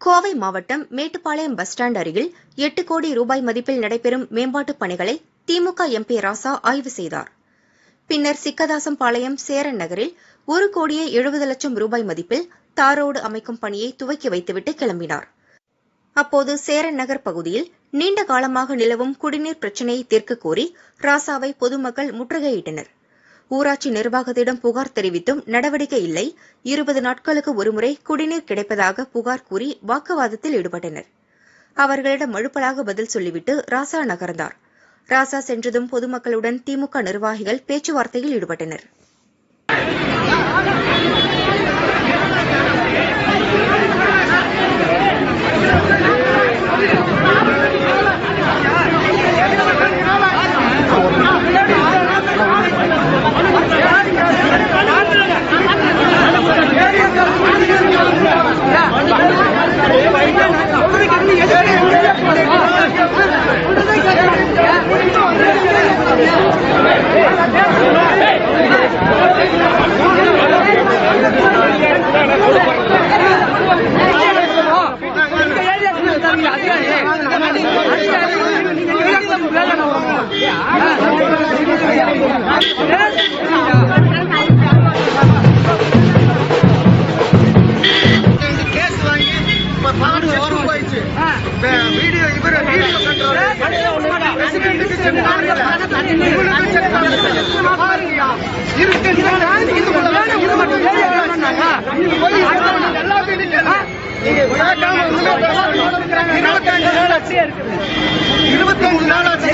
கோவை மாவட்டம் Mettupalayam bus stand அருகில் எட்டு கோடி ரூபாய் மதிப்பில் நடைபெறும் மேம்பாட்டுப் பணிகளை திமுக எம்பி ராசா ஆய்வு செய்தார். பின்னர் சிக்கதாசம்பாளையம் சேரன் நகரில் ஒரு கோடியே எழுபது லட்சம் ரூபாய் மதிப்பில் தாரோடு அமைக்கும் பணியை துவக்கி வைத்துவிட்டு கிளம்பினார். அப்போது சேரன் நகர் பகுதியில் நீண்ட காலமாக நிலவும் குடிநீர் பிரச்சினையை தீர்க்கக் கோரி ராசாவை பொதுமக்கள் முற்றுகையிட்டனர். ஊராட்சி நிர்வாகத்திடம் புகார் தெரிவித்தும் நடவடிக்கை இல்லை. இருபது நாட்களுக்கு ஒருமுறை குடிநீர் கிடைப்பதாக புகார் கூறி வாக்குவாதத்தில் ஈடுபட்டனர். அவர்களிடம் மழுப்பலாக பதில் சொல்லிவிட்டு ராசா நகர்ந்தார். ராசா சென்றதும் பொதுமக்களுடன் திமுக நிர்வாகிகள் பேச்சுவார்த்தையில் ஈடுபட்டனர். வீடியோ இவர் வீடியோ கண்ட்ரோல் இருபத்தஞ்சு நாள் ஆச்சு இருபத்தஞ்சு நாள் ஆச்சு